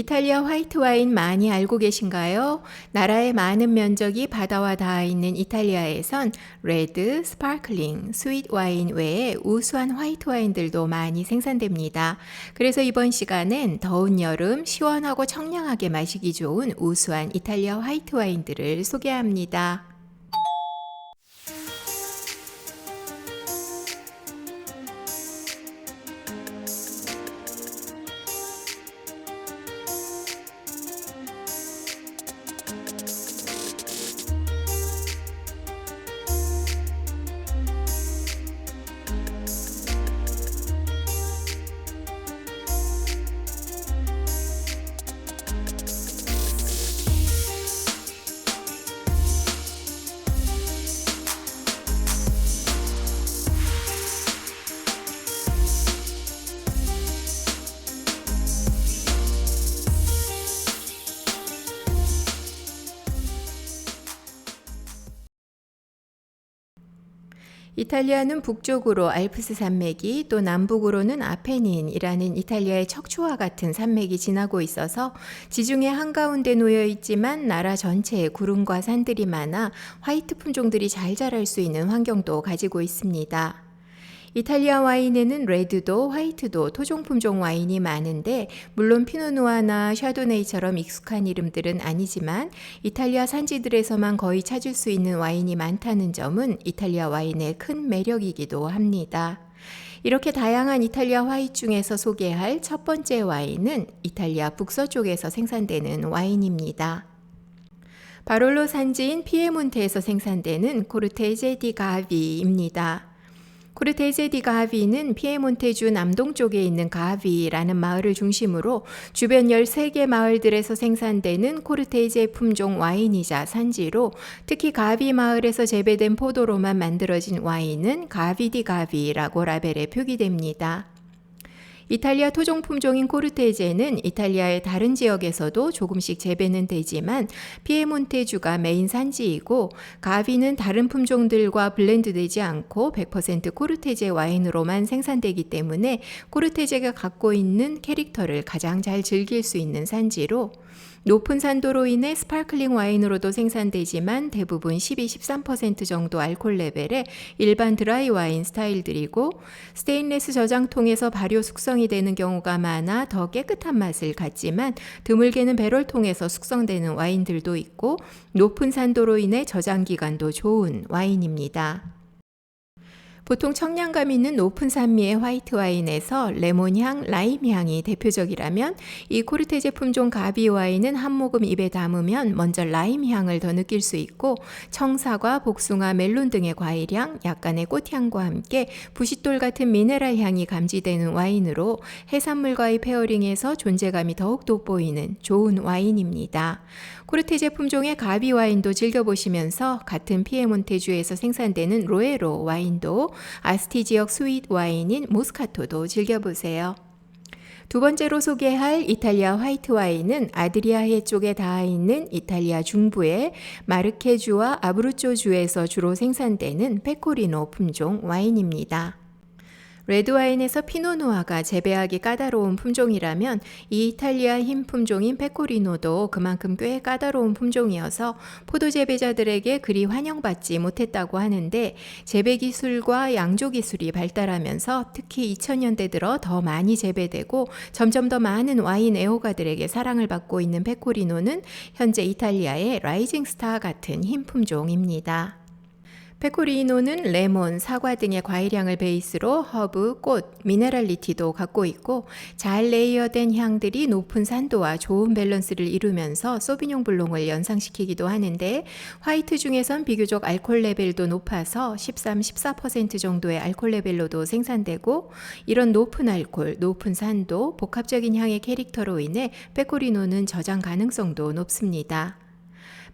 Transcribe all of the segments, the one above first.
이탈리아 화이트 와인 많이 알고 계신가요? 나라의 많은 면적이 바다와 닿아 있는 이탈리아에선 레드, 스파클링, 스윗 와인 외에 우수한 화이트 와인들도 많이 생산됩니다. 그래서 이번 시간엔 더운 여름 시원하고 청량하게 마시기 좋은 우수한 이탈리아 화이트 와인들을 소개합니다. 이탈리아는 북쪽으로 알프스 산맥이 또 남북으로는 아페닌이라는 이탈리아의 척추와 같은 산맥이 지나고 있어서 지중해 한가운데 놓여 있지만 나라 전체에 구름과 산들이 많아 화이트 품종들이 잘 자랄 수 있는 환경도 가지고 있습니다. 이탈리아 와인에는 레드도 화이트도 토종 품종 와인이 많은데 물론 피노누아나 샤도네이처럼 익숙한 이름들은 아니지만 이탈리아 산지들에서만 거의 찾을 수 있는 와인이 많다는 점은 이탈리아 와인의 큰 매력이기도 합니다. 이렇게 다양한 이탈리아 화이트 중에서 소개할 첫 번째 와인은 이탈리아 북서쪽에서 생산되는 와인입니다. 바롤로 산지인 피에몬테에서 생산되는 코르테제 디 가비입니다. 코르테제 디 가비는 피에몬테주 남동쪽에 있는 가비라는 마을을 중심으로 주변 13개 마을들에서 생산되는 코르테제 품종 와인이자 산지로 특히 가비 마을에서 재배된 포도로만 만들어진 와인은 가비 디 가비라고 라벨에 표기됩니다. 이탈리아 토종 품종인 코르테제는 이탈리아의 다른 지역에서도 조금씩 재배는 되지만 피에몬테주가 메인 산지이고 가비는 다른 품종들과 블렌드되지 않고 100% 코르테제 와인으로만 생산되기 때문에 코르테제가 갖고 있는 캐릭터를 가장 잘 즐길 수 있는 산지로 높은 산도로 인해 스파클링 와인으로도 생산되지만 대부분 12-13% 정도 알코올 레벨의 일반 드라이 와인 스타일들이고 스테인레스 저장통에서 발효 숙성이 되는 경우가 많아 더 깨끗한 맛을 갖지만 드물게는 배럴 통해서 숙성되는 와인들도 있고 높은 산도로 인해 저장 기간도 좋은 와인입니다. 보통 청량감 있는 높은 산미의 화이트 와인에서 레몬향, 라임향이 대표적이라면 이 코르테 제 품종 가비 와인은 한 모금 입에 담으면 먼저 라임향을 더 느낄 수 있고 청사과, 복숭아, 멜론 등의 과일향, 약간의 꽃향과 함께 부싯돌 같은 미네랄 향이 감지되는 와인으로 해산물과의 페어링에서 존재감이 더욱 돋보이는 좋은 와인입니다. 코르테제 품종의 가비 와인도 즐겨보시면서 같은 피에몬테주에서 생산되는 로에로 와인도 아스티 지역 스윗 와인인 모스카토도 즐겨보세요. 두 번째로 소개할 이탈리아 화이트 와인은 아드리아해 쪽에 닿아 있는 이탈리아 중부의 마르케주와 아브루쪼 주에서 주로 생산되는 페코리노 품종 와인입니다. 레드와인에서 피노누아가 재배하기 까다로운 품종이라면 이 이탈리아 흰 품종인 페코리노도 그만큼 꽤 까다로운 품종이어서 포도 재배자들에게 그리 환영받지 못했다고 하는데 재배 기술과 양조 기술이 발달하면서 특히 2000년대 들어 더 많이 재배되고 점점 더 많은 와인 애호가들에게 사랑을 받고 있는 페코리노는 현재 이탈리아의 라이징 스타 같은 흰 품종입니다. 페코리노는 레몬, 사과 등의 과일향을 베이스로 허브, 꽃, 미네랄리티도 갖고 있고 잘 레이어된 향들이 높은 산도와 좋은 밸런스를 이루면서 소비뇽 블롱을 연상시키기도 하는데 화이트 중에선 비교적 알코올 레벨도 높아서 13, 14% 정도의 알코올 레벨로도 생산되고 이런 높은 알코올, 높은 산도, 복합적인 향의 캐릭터로 인해 페코리노는 저장 가능성도 높습니다.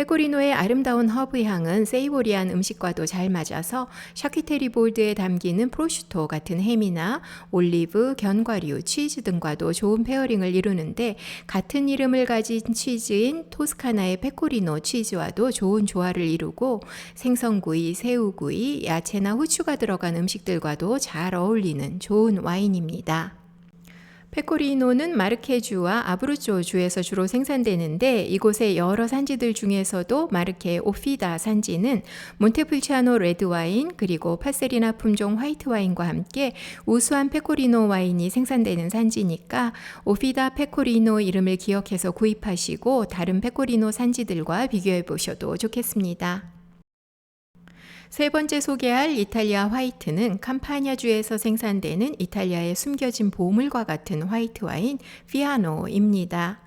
페코리노의 아름다운 허브 향은 세이보리한 음식과도 잘 맞아서 샤키테리 볼드에 담기는 프로슈토 같은 햄이나 올리브, 견과류, 치즈 등과도 좋은 페어링을 이루는데 같은 이름을 가진 치즈인 토스카나의 페코리노 치즈와도 좋은 조화를 이루고 생선구이, 새우구이, 야채나 후추가 들어간 음식들과도 잘 어울리는 좋은 와인입니다. 페코리노는 마르케주와 아브루조 주에서 주로 생산되는데 이곳의 여러 산지들 중에서도 마르케 오피다 산지는 몬테풀치아노 레드 와인 그리고 파세리나 품종 화이트 와인과 함께 우수한 페코리노 와인이 생산되는 산지니까 오피다 페코리노 이름을 기억해서 구입하시고 다른 페코리노 산지들과 비교해 보셔도 좋겠습니다. 세 번째 소개할 이탈리아 화이트는 캄파냐주에서 생산되는 이탈리아의 숨겨진 보물과 같은 화이트 와인 피아노입니다.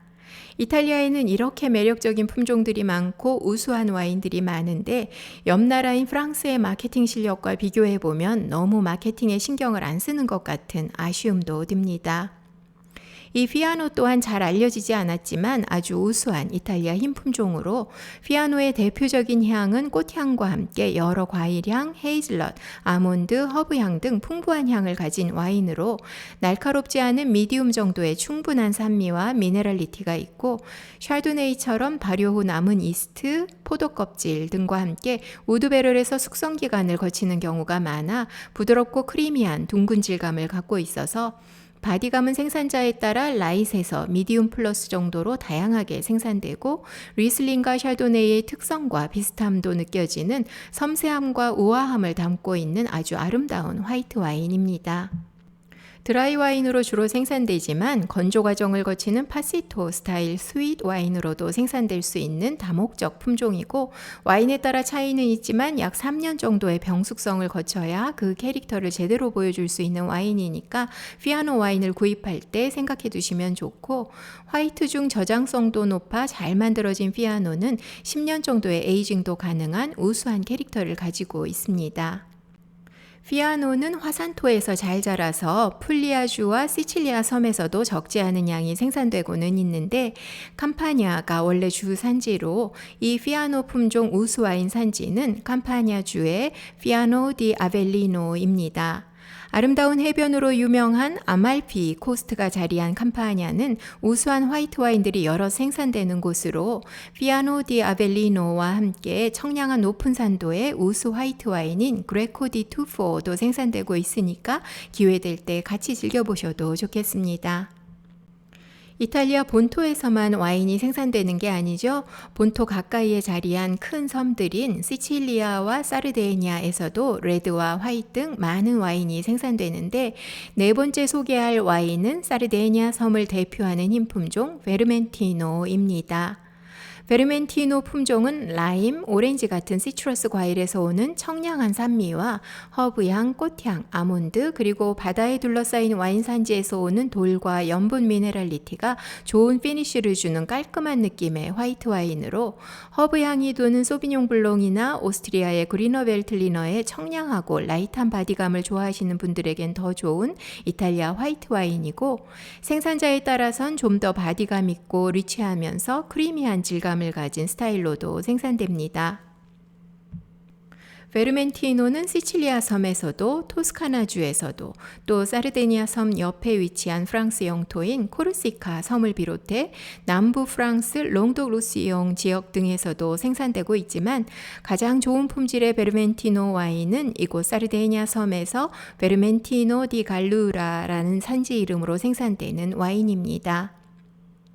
이탈리아에는 이렇게 매력적인 품종들이 많고 우수한 와인들이 많은데 옆 나라인 프랑스의 마케팅 실력과 비교해 보면 너무 마케팅에 신경을 안 쓰는 것 같은 아쉬움도 듭니다. 이 피아노 또한 잘 알려지지 않았지만 아주 우수한 이탈리아 흰 품종으로 피아노의 대표적인 향은 꽃향과 함께 여러 과일향, 헤이즐넛, 아몬드, 허브향 등 풍부한 향을 가진 와인으로 날카롭지 않은 미디움 정도의 충분한 산미와 미네랄리티가 있고 샤르도네이처럼 발효 후 남은 이스트, 포도 껍질 등과 함께 우드 배럴에서 숙성 기간을 거치는 경우가 많아 부드럽고 크리미한 둥근 질감을 갖고 있어서 바디감은 생산자에 따라 라이트에서 미디움 플러스 정도로 다양하게 생산되고 리슬링과 샤도네이의 특성과 비슷함도 느껴지는 섬세함과 우아함을 담고 있는 아주 아름다운 화이트 와인입니다. 드라이 와인으로 주로 생산되지만 건조 과정을 거치는 파시토 스타일 스윗 와인으로도 생산될 수 있는 다목적 품종이고 와인에 따라 차이는 있지만 약 3년 정도의 병숙성을 거쳐야 그 캐릭터를 제대로 보여줄 수 있는 와인이니까 피아노 와인을 구입할 때 생각해 두시면 좋고 화이트 중 저장성도 높아 잘 만들어진 피아노는 10년 정도의 에이징도 가능한 우수한 캐릭터를 가지고 있습니다. 피아노는 화산토에서 잘 자라서 풀리아주와 시칠리아 섬에서도 적지 않은 양이 생산되고는 있는데 캄파냐가 원래 주 산지로 이 피아노 품종 우수와인 산지는 캄파냐주의 피아노 디 아벨리노입니다. 아름다운 해변으로 유명한 아말피 코스트가 자리한 캄파냐는 우수한 화이트 와인들이 여러 생산되는 곳으로 피아노 디 아벨리노와 함께 청량한 높은 산도의 우수 화이트 와인인 그레코 디 투포도 생산되고 있으니까 기회 될 때 같이 즐겨보셔도 좋겠습니다. 이탈리아 본토에서만 와인이 생산되는 게 아니죠. 본토 가까이에 자리한 큰 섬들인 시칠리아와 사르데니아에서도 레드와 화이트 등 많은 와인이 생산되는데 네 번째 소개할 와인은 사르데니아 섬을 대표하는 흰 품종 베르멘티노입니다. 베르멘티노 품종은 라임, 오렌지 같은 시트러스 과일에서 오는 청량한 산미와 허브향, 꽃향, 아몬드, 그리고 바다에 둘러싸인 와인 산지에서 오는 돌과 염분 미네랄리티가 좋은 피니쉬를 주는 깔끔한 느낌의 화이트 와인으로 허브향이 도는 소비뇽 블롱이나 오스트리아의 그리너 벨틀리너의 청량하고 라이트한 바디감을 좋아하시는 분들에겐 더 좋은 이탈리아 화이트 와인이고 생산자에 따라선 좀 더 바디감 있고 리치하면서 크리미한 질감 감을 가진 스타일로도 생산됩니다. 베르멘티노는 시칠리아 섬에서도 토스카나주에서도 또 사르데니아 섬 옆에 위치한 프랑스 영토인 코르시카 섬을 비롯해 남부 프랑스 롱도루시옹 지역 등에서도 생산되고 있지만 가장 좋은 품질의 베르멘티노 와인은 이곳 사르데니아 섬에서 베르멘티노 디 갈루라라는 산지 이름으로 생산되는 와인입니다.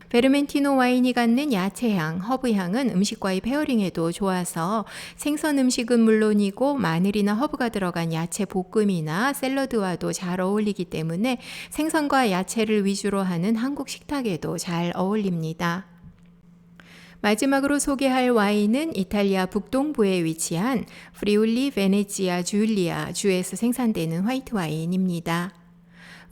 베르멘티노 와인이 갖는 야채향, 허브향은 음식과의 페어링에도 좋아서 생선 음식은 물론이고 마늘이나 허브가 들어간 야채 볶음이나 샐러드와도 잘 어울리기 때문에 생선과 야채를 위주로 하는 한국 식탁에도 잘 어울립니다. 마지막으로 소개할 와인은 이탈리아 북동부에 위치한 프리울리 베네치아 줄리아 주에서 생산되는 화이트 와인입니다.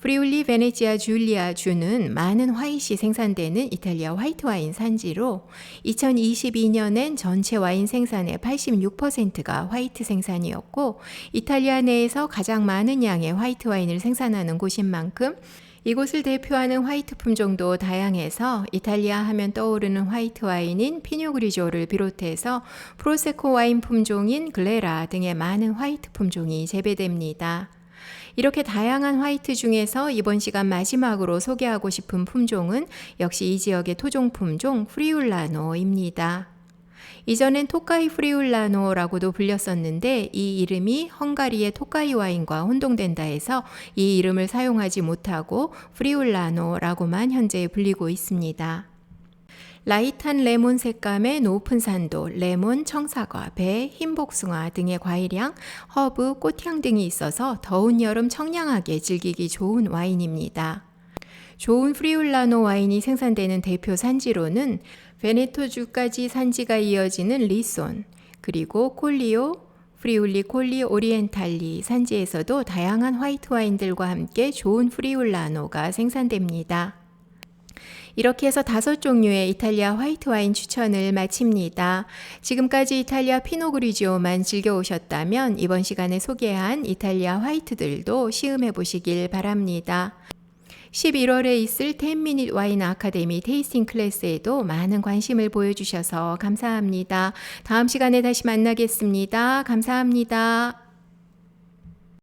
프리울리 베네치아 줄리아 주는 많은 화이시 생산되는 이탈리아 화이트 와인 산지로 2022년엔 전체 와인 생산의 86%가 화이트 생산이었고 이탈리아 내에서 가장 많은 양의 화이트 와인을 생산하는 곳인 만큼 이곳을 대표하는 화이트 품종도 다양해서 이탈리아 하면 떠오르는 화이트 와인인 피뇨그리조를 비롯해서 프로세코 와인 품종인 글레라 등의 많은 화이트 품종이 재배됩니다. 이렇게 다양한 화이트 중에서 이번 시간 마지막으로 소개하고 싶은 품종은 역시 이 지역의 토종 품종 프리울라노입니다. 이전엔 토카이 프리울라노라고도 불렸었는데 이 이름이 헝가리의 토카이 와인과 혼동된다 해서 이 이름을 사용하지 못하고 프리울라노라고만 현재 불리고 있습니다. 라이트한 레몬 색감의 높은 산도, 레몬, 청사과, 배, 흰복숭아 등의 과일향, 허브, 꽃향 등이 있어서 더운 여름 청량하게 즐기기 좋은 와인입니다. 좋은 프리울라노 와인이 생산되는 대표 산지로는 베네토주까지 산지가 이어지는 리손, 그리고 콜리오, 프리울리 콜리 오리엔탈리 산지에서도 다양한 화이트 와인들과 함께 좋은 프리울라노가 생산됩니다. 이렇게 해서 다섯 종류의 이탈리아 화이트 와인 추천을 마칩니다. 지금까지 이탈리아 피노그리지오만 즐겨오셨다면 이번 시간에 소개한 이탈리아 화이트들도 시음해 보시길 바랍니다. 11월에 있을 10미닛 와인 아카데미 테이스팅 클래스에도 많은 관심을 보여주셔서 감사합니다. 다음 시간에 다시 만나겠습니다. 감사합니다.